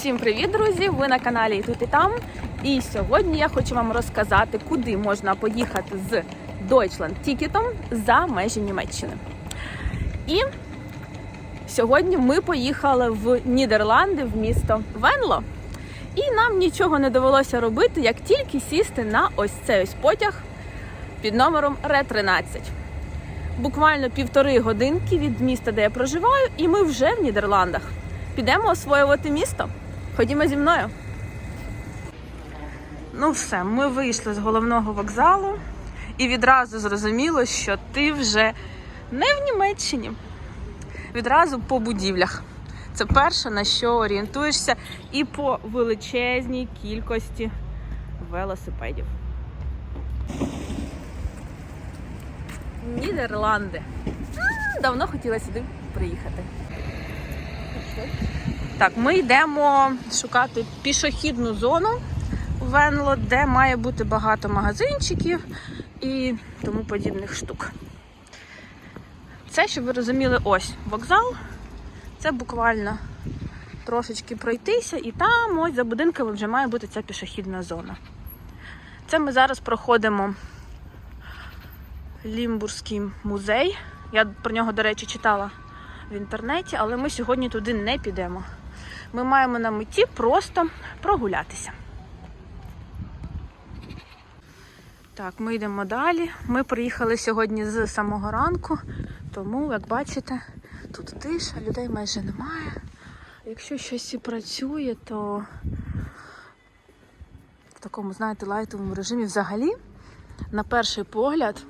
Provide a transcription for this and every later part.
Всім привіт, друзі! Ви на каналі і тут і там. І сьогодні я хочу вам розказати, куди можна поїхати з Deutschland Тікетом за межі Німеччини. І сьогодні ми поїхали в Нідерланди, в місто Венло. І нам нічого не довелося робити, як тільки сісти на ось цей ось потяг під номером Р-13. Буквально півтори годинки від міста, де я проживаю, і ми вже в Нідерландах. Підемо освоювати місто. Ходімо зі мною. Ну, все, ми вийшли з головного вокзалу і відразу зрозуміло, що ти вже не в Німеччині. Відразу по будівлях. Це перше, на що орієнтуєшся, і по величезній кількості велосипедів. Нідерланди. Давно хотіла сюди приїхати. Так, ми йдемо шукати пішохідну зону в Венло, де має бути багато магазинчиків і тому подібних штук. Це, щоб ви розуміли, ось вокзал. Це буквально трошечки пройтися, і там ось за будинками вже має бути ця пішохідна зона. Це ми зараз проходимо Лімбурзький музей. Я про нього, до речі, читала в інтернеті, але ми сьогодні туди не підемо. Ми маємо на меті просто прогулятися. Так, ми йдемо далі. Ми приїхали сьогодні з самого ранку, тому, як бачите, тут тиша, людей майже немає. Якщо щось і працює, то в такому, знаєте, лайтовому режимі взагалі, на перший погляд,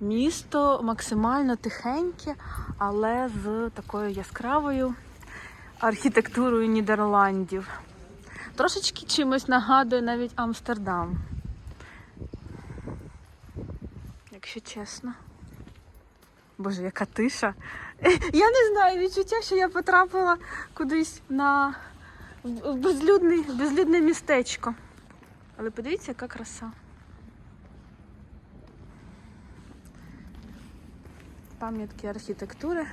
місто максимально тихеньке, але з такою яскравою архітектурою Нідерландів. Трошечки чимось нагадує навіть Амстердам. Якщо чесно. Боже, яка тиша. Я не знаю, відчуття, що я потрапила кудись на в безлюдний, безлюдне містечко. Але подивіться, яка краса. Пам'ятки архітектури.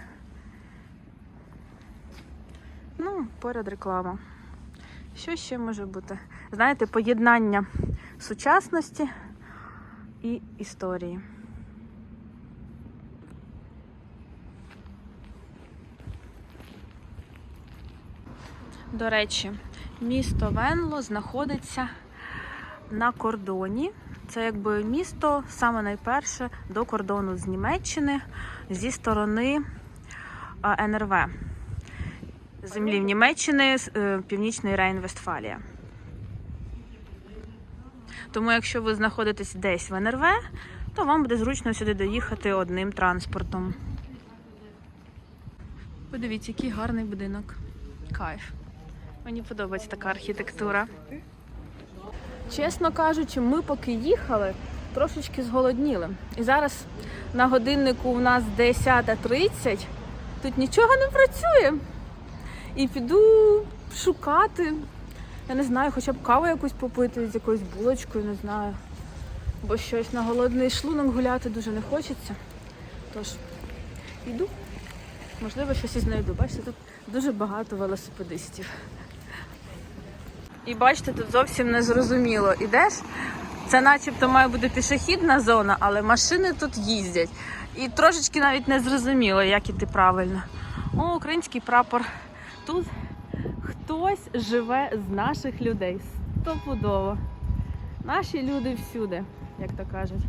Ну, поряд реклама. Що ще може бути? Знаєте, поєднання сучасності і історії. До речі, місто Венло знаходиться на кордоні. Це якби місто саме найперше до кордону з Німеччини зі сторони НРВ землі в Німеччини, е, Північний Рейн-Вестфалія. Тому, якщо ви знаходитесь десь в НРВ, то вам буде зручно сюди доїхати одним транспортом. Подивіться, який гарний будинок. Кайф. Мені подобається така архітектура. Чесно кажучи, ми поки їхали, трошечки зголодніли. І зараз на годиннику у нас 10.30, тут нічого не працює. І піду шукати. Я не знаю, хоча б каву якусь попити з якоюсь булочкою, не знаю. Бо щось на голодний шлунок гуляти дуже не хочеться. Тож, йду. Можливо, щось і знайду. Бачите, тут дуже багато велосипедистів. І бачите, тут зовсім не зрозуміло. Ідеш, це начебто має бути пішохідна зона, але машини тут їздять. І трошечки навіть не зрозуміло, як іти правильно. О, український прапор. Тут хтось живе з наших людей. Стопудово. Наші люди всюди, як то кажуть.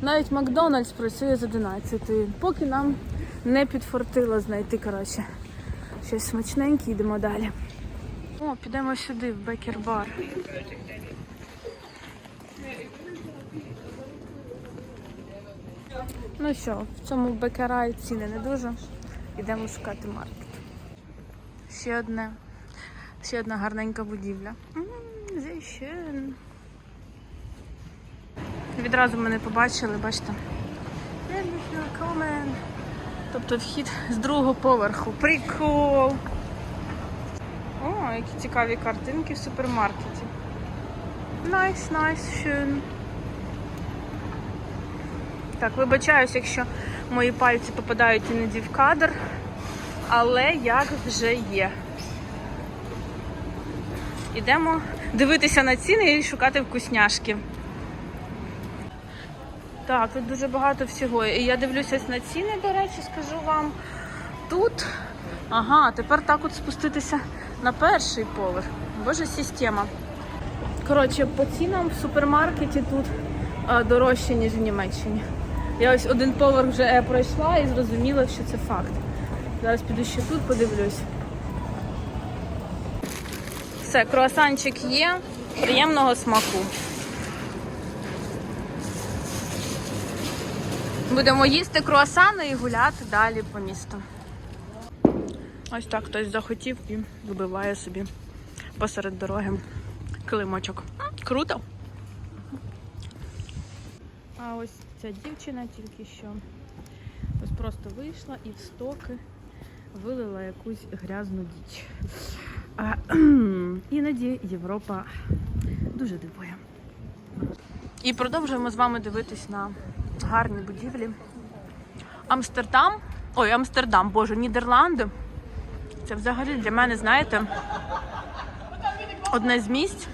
Навіть Макдональдс працює з 11. Поки нам не підфортило знайти, коротше, щось смачненьке, йдемо далі. О, підемо сюди, в бекер-бар. Ну що, в цьому бекера ціни не дуже. Йдемо шукати маркет. Ще одне. Ще одна гарненька будівля. М. Відразу мене побачили, бачите. Тобто вхід з другого поверху. Прикол! О, які цікаві картинки в супермаркеті. Найс, найс, schön. Так, вибачаюсь, якщо мої пальці попадають іноді в кадр, але як вже є. Ідемо дивитися на ціни і шукати вкусняшки. Так, тут дуже багато всього. І я дивлюся на ціни, до речі, скажу вам. Тут. Ага, тепер так от спуститися на перший поверх. Боже, система. Коротше, по цінам в супермаркеті тут а, дорожче, ніж в Німеччині. Я ось один поверх вже е, пройшла і зрозуміла, що це факт. Зараз піду ще тут, подивлюсь. Все, круасанчик є. Приємного смаку. Будемо їсти круасани і гуляти далі по місту. Ось так хтось захотів і вибиває собі посеред дороги килимочок. Круто. А ось ця дівчина тільки що ось просто вийшла і в стоки вилила якусь грязну діч. А, іноді Європа дуже дивує. І продовжуємо з вами дивитись на гарні будівлі. Амстердам. Ой, Амстердам, боже, Нідерланди. Це взагалі для мене, знаєте, одне з місць,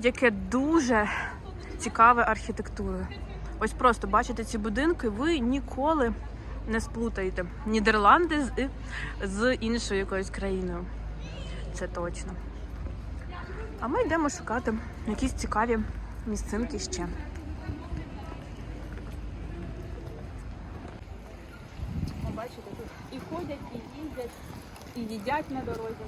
яке дуже цікаве архітектурою. Ось просто бачите ці будинки, ви ніколи не сплутаєте Нідерланди з, з іншою якоюсь країною. Це точно. А ми йдемо шукати якісь цікаві місцинки ще. Бачите, тут і ходять, і їздять, і їдять на дорозі.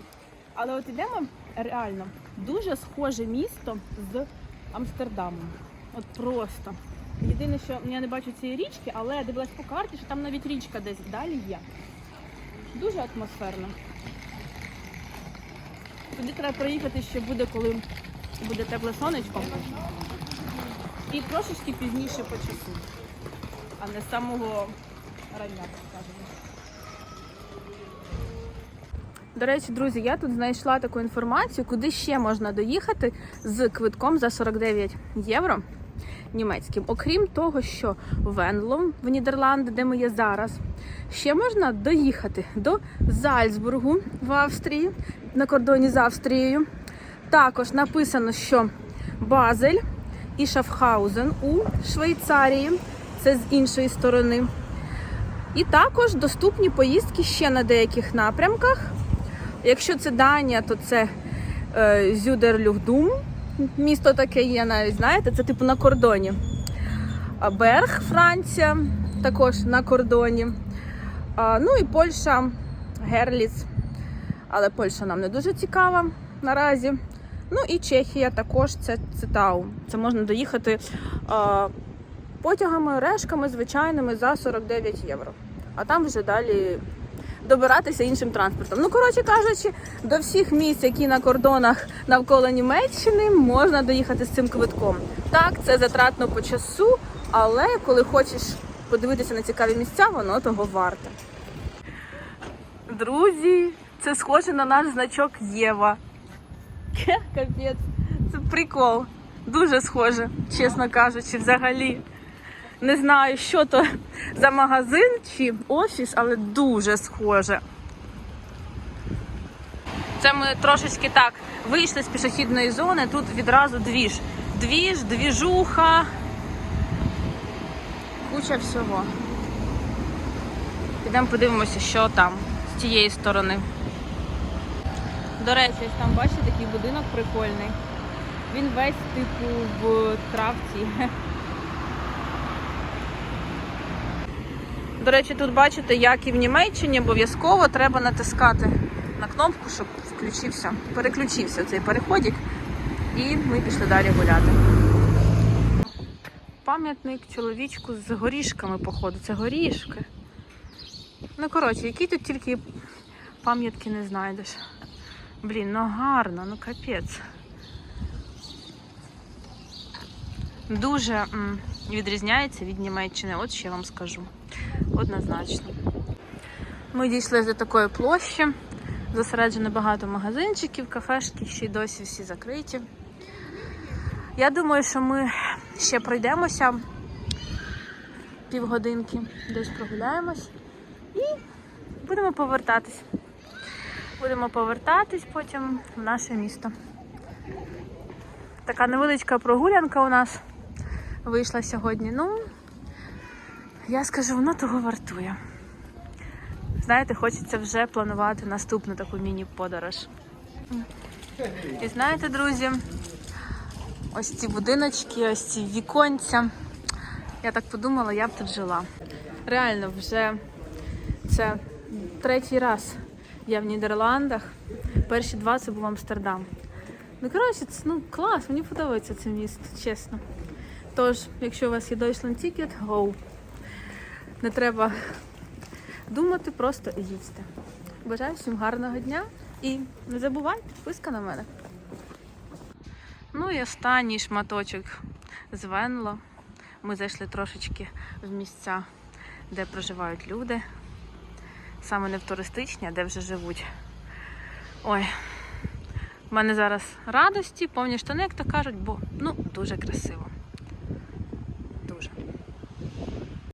Але от ідемо реально дуже схоже місто з Амстердамом. От просто. Єдине, що я не бачу цієї річки, але я дивилась по карті, що там навіть річка десь далі є. Дуже атмосферно. Туди треба проїхати ще буде, коли буде тепле сонечко. І трошечки пізніше по часу, а не з самого рання, так скажемо. До речі, друзі, я тут знайшла таку інформацію, куди ще можна доїхати з квитком за 49 євро німецьким. Окрім того, що Венлом в Нідерланди, де ми є зараз, ще можна доїхати до Зальцбургу в Австрії на кордоні з Австрією. Також написано, що Базель і Шафхаузен у Швейцарії. Це з іншої сторони. І також доступні поїздки ще на деяких напрямках. Якщо це Данія, то це е, Зюдерлюхдум. Місто таке є навіть, знаєте, це типу на кордоні. Берг, Франція, також на кордоні. Ну і Польща, Герліц. Але Польща нам не дуже цікава наразі. Ну і Чехія також це Цитау. Це можна доїхати а, потягами, решками звичайними за 49 євро. А там вже далі добиратися іншим транспортом. Ну, коротше кажучи, до всіх місць, які на кордонах навколо Німеччини, можна доїхати з цим квитком. Так, це затратно по часу, але коли хочеш подивитися на цікаві місця, воно того варте. Друзі, це схоже на наш значок Єва. Капець, це прикол. Дуже схоже, чесно кажучи, взагалі. Не знаю, що то за магазин чи офіс, але дуже схоже. Це ми трошечки так вийшли з пішохідної зони, тут відразу двіж. Двіж, двіжуха. Куча всього. Підемо подивимося, що там з тієї сторони. До речі, ось там бачите такий будинок прикольний. Він весь типу в травці. До речі, тут бачите, як і в Німеччині, обов'язково треба натискати на кнопку, щоб включився, переключився цей переходик. І ми пішли далі гуляти. Пам'ятник чоловічку з горішками, походу. Це горішки. Ну, коротше, які тут тільки пам'ятки не знайдеш. Блін, ну гарно, ну капець. Дуже м, відрізняється від Німеччини, от що я вам скажу. Однозначно. Ми дійшли до такої площі. Зосереджено багато магазинчиків, кафешки, ще й досі всі закриті. Я думаю, що ми ще пройдемося півгодинки, десь прогуляємось і будемо повертатись. Будемо повертатись потім в наше місто. Така невеличка прогулянка у нас вийшла сьогодні. Ну, я скажу, воно того вартує. Знаєте, хочеться вже планувати наступну таку міні-подорож. І знаєте, друзі, ось ці будиночки, ось ці віконця. Я так подумала, я б тут жила. Реально, вже це третій раз я в Нідерландах. Перші два це був Амстердам. Ну, коротше, це ну, клас, мені подобається це місто, чесно. Тож, якщо у вас є Deutschland Ticket, go. Не треба думати, просто їдьте. Бажаю всім гарного дня і не забувайте, підписка на мене. Ну і останній шматочок з Венло. Ми зайшли трошечки в місця, де проживають люди. Саме не в туристичні, а де вже живуть. Ой, в мене зараз радості, повні штани, як то кажуть, бо ну дуже красиво.